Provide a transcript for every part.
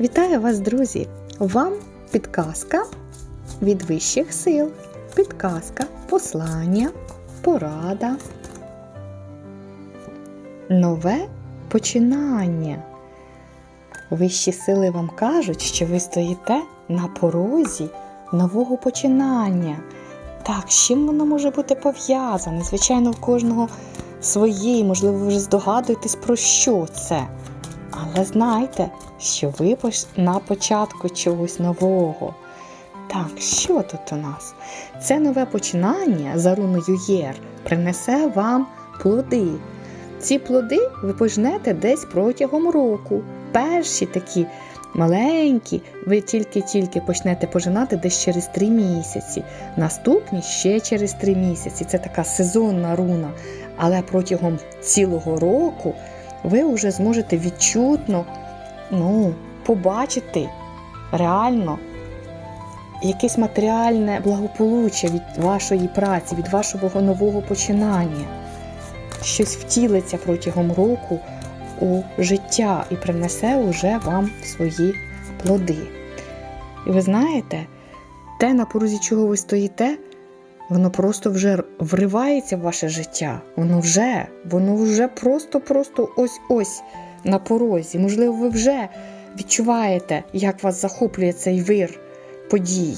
Вітаю вас, друзі! Вам підказка від вищих сил. Підказка, послання, порада. Нове починання. Вищі сили вам кажуть, що ви стоїте на порозі нового починання. Так, з чим воно може бути пов'язане? Звичайно, в кожного своє, можливо, ви вже здогадуєтесь, про що це. Але знайте, що ви на початку чогось нового. Так, що тут у нас? Це нове починання за руною Єр принесе вам плоди. Ці плоди ви пожнете десь протягом року. Перші такі маленькі, ви тільки-тільки почнете пожинати десь через три місяці. Наступні ще через три місяці. Це така сезонна руна. Але протягом цілого року ви вже зможете відчутно ну, побачити реально якесь матеріальне благополуччя від вашої праці, від вашого нового починання. Щось втілиться протягом року у життя і принесе уже вам свої плоди. І ви знаєте, те, на порозі чого ви стоїте, воно просто вже вривається в ваше життя. Воно вже, воно вже просто-просто ось-ось на порозі. Можливо, ви вже відчуваєте, як вас захоплює цей вир подій.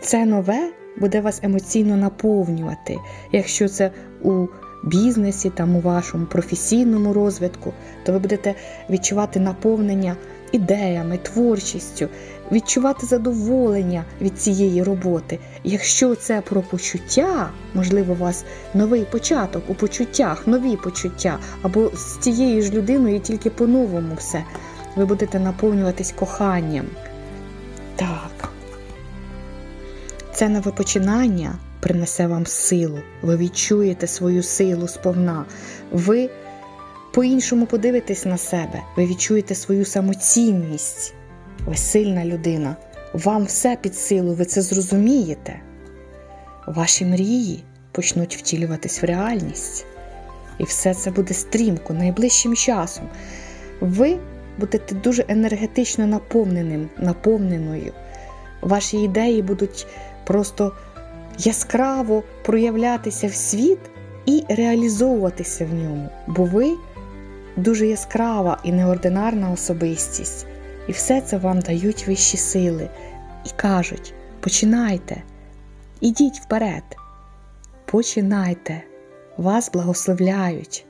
Це нове буде вас емоційно наповнювати. Якщо це у бізнесі, там у вашому професійному розвитку, то ви будете відчувати наповнення ідеями, творчістю, відчувати задоволення від цієї роботи. Якщо це про почуття, можливо, у вас новий початок у почуттях, нові почуття, або з цією ж людиною тільки по-новому все, ви будете наповнюватись коханням. Так. Це нове починання принесе вам силу. Ви відчуєте свою силу сповна. Ви по-іншому подивитесь на себе. Ви відчуєте свою самоцінність. Ви сильна людина. Вам все під силу, ви це зрозумієте. Ваші мрії почнуть втілюватись в реальність. І все це буде стрімко, найближчим часом. Ви будете дуже енергетично наповненим, наповненою. Ваші ідеї будуть просто яскраво проявлятися в світ і реалізовуватися в ньому, бо ви дуже яскрава і неординарна особистість. І все це вам дають вищі сили і кажуть: починайте, ідіть вперед, починайте, вас благословляють.